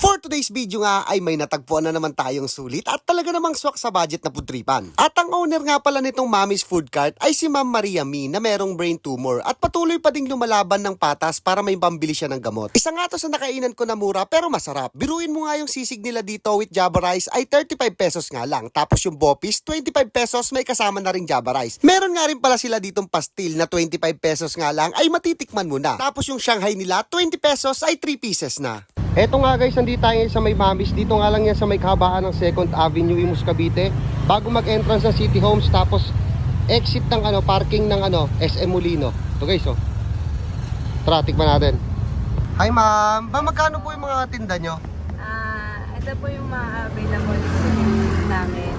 For today's video nga ay may natagpuan na naman tayong sulit at talaga namang swak sa budget na putripan. At ang owner nga pala nitong Mami's Food Cart ay si Ma'am Maria Mi na merong brain tumor at patuloy pa ding lumalaban ng patas para may pambili siya ng gamot. Isa nga to sa nakainan ko na mura pero masarap. Biruin mo nga yung sisig nila dito with Java Rice ay 35 pesos nga lang. Tapos yung Bopis, 25 pesos may kasama na rin Java Rice. Meron nga rin pala sila ditong pastil na 25 pesos nga lang ay matitikman mo na. Tapos yung Shanghai nila, 20 pesos ay 3 pieces na. Eto nga guys, nandito tayo sa may Mamis. Dito nga lang yan sa may kabaan ng 2nd Avenue, Imus, Cavite. Bago mag-entrance ng City Homes, tapos exit ng ano, parking ng ano, SM Molino. Ito guys, oh. Tara, tikman natin. Hi ma'am, ba magkano po yung mga tinda nyo? Ah, ito po yung mga available namin.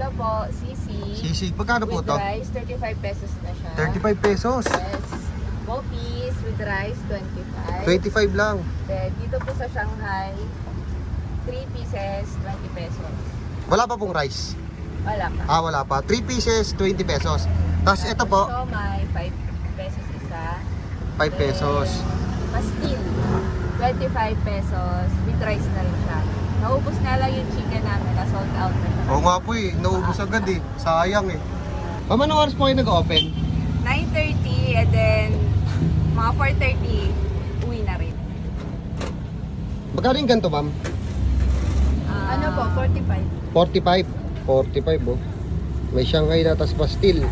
Ito po, sisig. Sisig, magkano po with to? rice, 35 pesos na siya. 35 pesos. Yes. Bopis with rice, 25. 25 lang. Then, dito po sa Shanghai, 3 pieces, 20 pesos. Wala pa pong rice. Wala pa. Ah, wala pa. 3 pieces, 20 pesos. Tapos ito po, Siomay, 5 pesos isa. 5 pesos. Pastil, 25 pesos. With rice na rin siya. Naubos nga lang yung chicken namin, na sold out na siya. Oo nga po eh, naubos agad eh. Sayang eh. Anong oras po kayo nag-open? 9.30 and then mga 4.30 uwi na rin. Magkano yung ganito, ma'am? ano po, 45. 45. 45 oh. May Shanghai na tas pastil.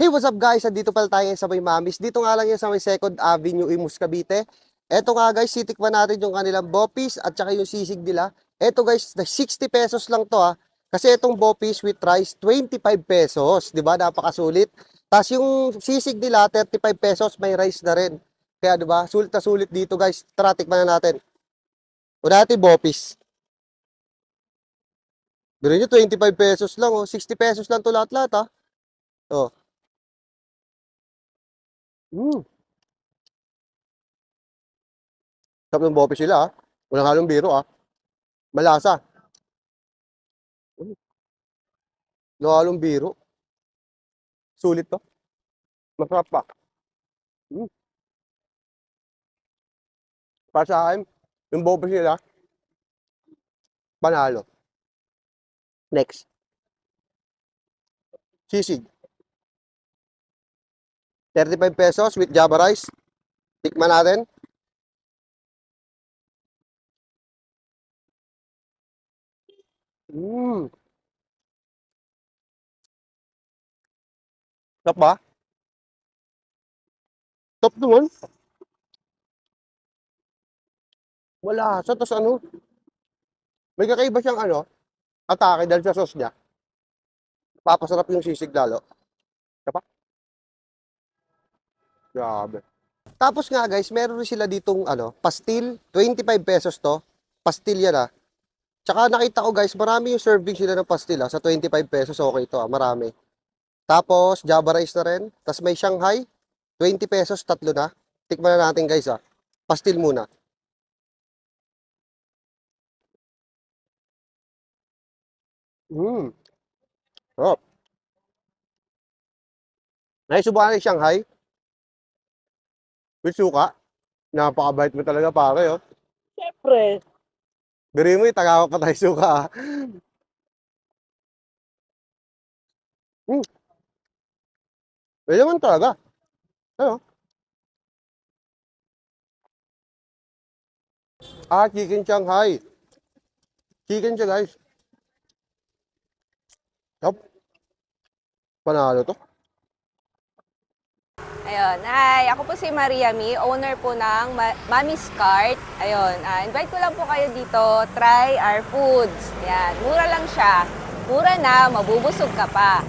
Hey, what's up guys? Dito pala tayo sa may Mamis. Dito nga lang yan sa may 2nd Avenue, Imus, Cavite. Eto nga guys, sitikman natin yung kanilang bopis at saka yung sisig nila. Eto guys, na 60 pesos lang to ah. Kasi itong bopis with rice, 25 pesos. Di ba? Napakasulit. Tapos yung sisig nila, 35 pesos, may rice na rin. Kaya di ba? Sulit na sulit dito guys. Tara, tikman na natin. Una natin bopis. Biro nyo, 25 pesos lang, oh. 60 pesos lang to lahat-lahat, ah. Oh. Mm. Sarap ng bope sila, ah. Walang halong biro, ah. Malasa. Mm. Walang halong biro. Sulit to. Masarap pa. Mm. Para sa akin, yung bope sila, panalo. Next. Sisig. 35 pesos with Java rice. Tikman natin. Mmm. Sarap ba? Top naman. Wala. Sa tapos ano? May kakaiba siyang ano? Atake dahil sa sauce niya. Papasarap yung sisig lalo. Kapa? Grabe. Tapos nga guys, meron rin sila ditong ano, pastil. 25 pesos to. Pastil yan ah. Tsaka nakita ko guys, marami yung serving sila ng pastil ah. Sa 25 pesos, okay to ah. Marami. Tapos, Java rice na rin. Tapos may Shanghai. 20 pesos, tatlo na. Tikman na natin guys ah. Pastil muna. Mm. Sarap. Naisubukan ni Shanghai. With suka. Napakabait mo talaga pare, oh. Siyempre, Biri mo, itagawak pa tayo suka, ah. Mm. May naman talaga. Ano? Ah, chicken Shanghai. Chicken siya, guys. Yup. Panalo to. Ayun. Hi, ako po si Maria Mi, owner po ng Ma- Mami's Cart. Ayun, ah, invite ko lang po kayo dito, try our foods. Yan, mura lang siya. Mura na, mabubusog ka pa.